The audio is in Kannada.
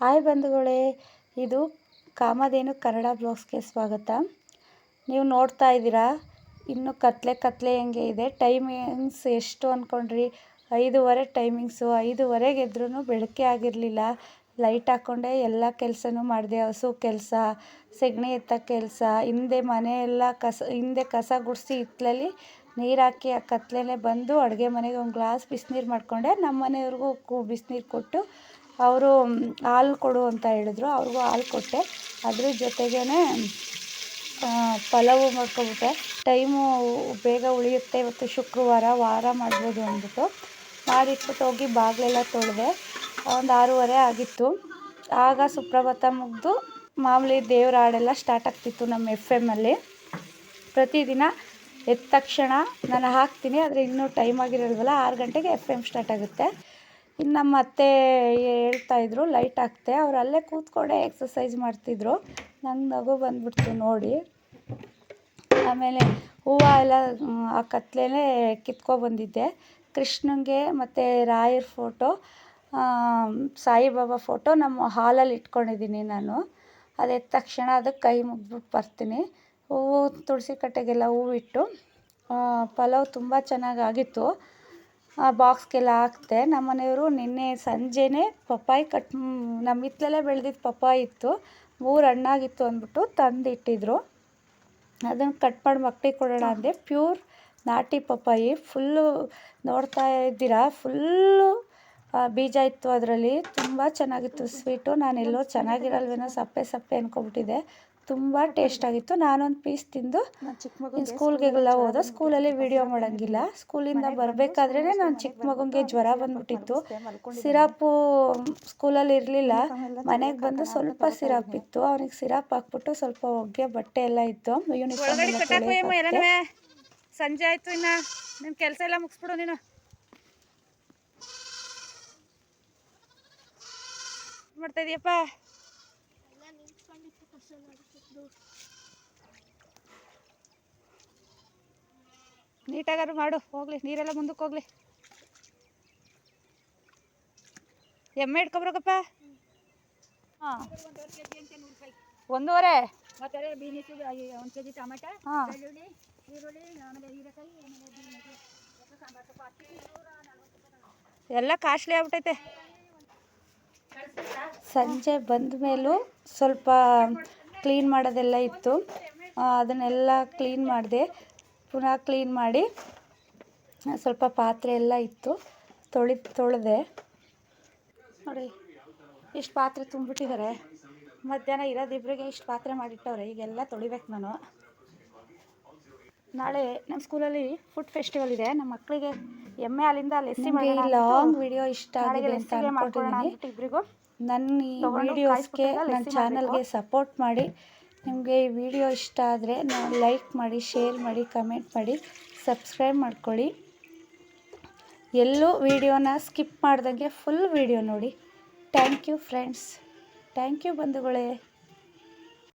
ಹಾಯ್ ಬಂಧುಗಳೇ, ಇದು ಕಾಮಧೇನು ಕನ್ನಡ ಬ್ಲಾಗ್ಸ್ಗೆ ಸ್ವಾಗತ. ನೀವು ನೋಡ್ತಾ ಇದ್ದೀರಾ? ಇನ್ನು ಕತ್ಲೆ ಕತ್ಲೆ ಹೆಂಗೆ ಇದೆ? ಟೈಮಿಂಗ್ಸ್ ಎಷ್ಟು ಅಂದ್ಕೊಂಡ್ರಿ ಐದುವರೆ ಟೈಮಿಂಗ್ಸು. ಐದೂವರೆಗೆ ಎದ್ರೂ ಬೆಳಕೆ ಆಗಿರಲಿಲ್ಲ. ಲೈಟ್ ಹಾಕ್ಕೊಂಡೆ ಎಲ್ಲ ಕೆಲಸನೂ ಮಾಡಿದೆ. ಹಸು ಕೆಲಸ, ಸೆಗಣಿ ಎತ್ತ ಕೆಲಸ, ಹಿಂದೆ ಮನೆಯೆಲ್ಲ ಕಸ, ಹಿಂದೆ ಕಸ ಗುಡಿಸಿ ಹಿತ್ತಲಲ್ಲಿ ನೀರು ಹಾಕಿ ಆ ಕತ್ಲೇ ಬಂದು ಅಡುಗೆ ಮನೆಗೆ ಒಂದು ಗ್ಲಾಸ್ ಬಿಸಿನೀರು ಮಾಡಿಕೊಂಡೆ. ನಮ್ಮ ಮನೆಯವ್ರಿಗೂ ಬಿಸಿನೀರು ಕೊಟ್ಟು ಅವರು ಹಾಲು ಕೊಡು ಅಂತ ಹೇಳಿದ್ರು. ಅವ್ರಿಗೂ ಹಾಲು ಕೊಟ್ಟೆ. ಅದ್ರ ಜೊತೆಗೇ ಪಲಾವು ಮಾಡ್ಕೊಬಿಟ್ಟೆ. ಟೈಮು ಬೇಗ ಉಳಿಯುತ್ತೆ. ಇವತ್ತು ಶುಕ್ರವಾರ ವಾರ ಮಾಡ್ಬೋದು ಅಂದ್ಬಿಟ್ಟು. ಮಾಡಿಟ್ಬಿಟ್ಟು ಹೋಗಿ ಬಾಗಿಲೆಲ್ಲ ತೊಳೆದೆ. ಒಂದು ಆರೂವರೆ ಆಗಿತ್ತು. ಆಗ ಸುಪ್ರಭಾತ ಮುಗಿದು ಮಾಮೂಲಿ ದೇವ್ರ ಹಾಡೆಲ್ಲ ಸ್ಟಾರ್ಟ್ ಆಗ್ತಿತ್ತು ನಮ್ಮ ಎಫ್ ಎಮ್ಮಲ್ಲಿ ಪ್ರತಿದಿನ ಎದ್ದ ತಕ್ಷಣ ನಾನು ಹಾಕ್ತೀನಿ. ಆದರೆ ಇನ್ನೂ ಟೈಮ್ ಆಗಿರಲ್ವಲ್ಲ ಆರು ಗಂಟೆಗೆ ಎಫ್ ಎಂ ಸ್ಟಾರ್ಟ್ ಆಗುತ್ತೆ. ಇನ್ನು ನಮ್ಮ ಅತ್ತೆ ಹೇಳ್ತಾಯಿದ್ರು ಲೈಟ್ ಹಾಕ್ತೆ. ಅವ್ರು ಅಲ್ಲೇ ಕೂತ್ಕೊಂಡೆ ಎಕ್ಸಸೈಸ್ ಮಾಡ್ತಿದ್ರು. ನಂಗೆ ನಗು ಬಂದ್ಬಿಡ್ತು ನೋಡಿ. ಆಮೇಲೆ ಹೂವು ಎಲ್ಲ ಆ ಕತ್ಲೆಲೇ ಕಿತ್ಕೊಬಂದಿದ್ದೆ ಕೃಷ್ಣಂಗೆ ಮತ್ತು ರಾಯರ ಫೋಟೋ ಸಾಯಿಬಾಬಾ ಫೋಟೋ ನಮ್ಮ ಹಾಲಲ್ಲಿ ಇಟ್ಕೊಂಡಿದ್ದೀನಿ ನಾನು. ಅದು ಎದ್ದ ತಕ್ಷಣ ಅದಕ್ಕೆ ಕೈ ಮುಗ್ದ್ಬಿಟ್ಟು ಬರ್ತೀನಿ. ಹೂವು, ತುಳಸಿ ಕಟ್ಟೆಗೆಲ್ಲ ಹೂವಿಟ್ಟು ಪಲಾವ್ ತುಂಬ ಚೆನ್ನಾಗಾಗಿತ್ತು ಆ ಬಾಕ್ಸ್ಗೆಲ್ಲ ಹಾಕ್ದೆ ನಮ್ಮ ಮನೆಯವರು ನಿನ್ನೆ ಸಂಜೆನೇ ಪಪ್ಪಾಯಿ ಕಟ್ ನಮ್ಮ ಹಿತ್ತಲಲ್ಲೇ ಬೆಳೆದಿದ್ದ ಪಪ್ಪಾಯಿ ಇತ್ತು. ಮೂರು ಹಣ್ಣಾಗಿತ್ತು ಅಂದ್ಬಿಟ್ಟು ತಂದಿಟ್ಟಿದ್ರು. ಅದನ್ನು ಕಟ್ ಮಾಡಿ ಮಕ್ಕಳಿಗೆ ಕೊಡೋಣ ಅಂದೆ. ಪ್ಯೂರ್ ನಾಟಿ ಪಪ್ಪಾಯಿ. ಫುಲ್ಲು ನೋಡ್ತಾ ಇದ್ದೀರಾ? ಫುಲ್ಲು ಬೀಜ ಇತ್ತು ಅದರಲ್ಲಿ. ತುಂಬ ಚೆನ್ನಾಗಿತ್ತು ಸ್ವೀಟು. ನಾನೆಲ್ಲೋ ಚೆನ್ನಾಗಿರಲ್ವೇನೋ ಸಪ್ಪೆ ಸಪ್ಪೆ ಅಂದ್ಕೊಬಿಟ್ಟಿದ್ದೆ ತುಂಬ ಟೇಸ್ಟಾಗಿತ್ತು ನಾನೊಂದು ಪೀಸ್ ತಿಂದು ಸ್ಕೂಲ್ಗೆಲ್ಲ ಹೋದ. ಸ್ಕೂಲಲ್ಲಿ ವೀಡಿಯೋ ಮಾಡೋಂಗಿಲ್ಲ. ಸ್ಕೂಲಿಂದ ಬರಬೇಕಾದ್ರೇ ನಾನು ಚಿಕ್ಕ ಮಗುಗೆ ಜ್ವರ ಬಂದ್ಬಿಟ್ಟಿತ್ತು. ಸಿರಪ್ಪು ಸ್ಕೂಲಲ್ಲಿ ಇರಲಿಲ್ಲ. ಮನೆಗೆ ಬಂದು ಸ್ವಲ್ಪ ಸಿರಪ್ ಇತ್ತು. ಅವ್ನಿಗೆ ಸಿರಪ್ ಹಾಕ್ಬಿಟ್ಟು ಸ್ವಲ್ಪ ಹೊಗೆ ಬಟ್ಟೆ ಎಲ್ಲ ಇತ್ತು. ಯೂನಿಫಾರ್ಮ್ ಸಂಜೆ ಆಯಿತು ಇನ್ನು. ನಿಮ್ಮ ಕೆಲಸ ಎಲ್ಲ ಮುಗಿಸ್ಬಿಡು ನೀನು. ಮಾಡ್ತಾ ಇದೀಯಪ್ಪ? ನೀಟಾಗಾರು ಮಾಡು ಹೋಗ್ಲಿ ನೀರೆಲ್ಲ ಮುಂದಕ್ಕೆ ಹೋಗ್ಲಿ. ಎಮ್ಮೆ ಇಟ್ಕೊಬ್ರಕಪ್ಪ ಹಾಂ. ಒಂದೂವರೆ? ಮತ್ತೆ ಬೀನಿಸು ಒಂದು ಕೆ ಜಿ ಟಮಾಟ ಹಾಂ. ಬೆಳ್ಳುಳ್ಳಿ ಈರುಳ್ಳಿ ಆಮೇಲೆ ಹೀರೆಕಾಯಿ ಆಮೇಲೆ ಬೀನ್ಸು ಸಾಂಬಾರು ಸೊಪ್ಪು ಹಾಕಿ ಎಲ್ಲ ಕಾಸ್ಟ್ಲಿ ಆಗ್ಬಿಟ್ಟೈತೆ. ಸಂಜೆ ಬಂದ ಮೇಲೂ ಸ್ವಲ್ಪ ಕ್ಲೀನ್ ಮಾಡೋದೆಲ್ಲ ಇತ್ತು. ಅದನ್ನೆಲ್ಲ ಕ್ಲೀನ್ ಮಾಡಿದೆ. ಪುನಃ ಕ್ಲೀನ್ ಮಾಡಿ ಸ್ವಲ್ಪ ಪಾತ್ರೆ ಎಲ್ಲ ಇತ್ತು. ತೊಳಿ, ತೊಳೆದೆ. ನೋಡಿ, ಇಷ್ಟು ಪಾತ್ರೆ ತುಂಬಿಟ್ಟಿದ್ದಾರೆ ಮಧ್ಯಾಹ್ನ ಇರೋದಿಬ್ರಿಗೆ ಇಷ್ಟು ಪಾತ್ರೆ ಮಾಡಿಟ್ಟವ್ರೆ. ಈಗೆಲ್ಲ ತೊಳಿಬೇಕು ನಾನು. ನಾಳೆ ನಮ್ಮ ಸ್ಕೂಲಲ್ಲಿ ಫುಡ್ ಫೆಸ್ಟಿವಲ್ ಇದೆ. ನಮ್ಮ ಮಕ್ಕಳಿಗೆ ಎಮ್ಮೆ ಅಲ್ಲಿಂದ ಲೆಸ್ಸಿ ಲಾಂಗ್ ವಿಡಿಯೋ ಇಷ್ಟ ಆಗಿದೆ ಅಂತ ಅನ್ಕೊಂಡಿದ್ದೀನಿ ನನ್ನ ಈ ವಿಡಿಯೋಸ್ಗೆ ನನ್ನ ಚಾನಲ್ಗೆ ಸಪೋರ್ಟ್ ಮಾಡಿ. ನಿಮಗೆ ಈ ವಿಡಿಯೋ ಇಷ್ಟ ಆದರೆ ನಾವು ಲೈಕ್ ಮಾಡಿ ಶೇರ್ ಮಾಡಿ ಕಮೆಂಟ್ ಮಾಡಿ ಸಬ್ಸ್ಕ್ರೈಬ್ ಮಾಡ್ಕೊಳ್ಳಿ. ಎಲ್ಲೂ ವಿಡಿಯೋನ ಸ್ಕಿಪ್ ಮಾಡ್ದಂಗೆ ಫುಲ್ ವಿಡಿಯೋ ನೋಡಿ. Thank you friends thank you ಬಂಧುಗಳೇ.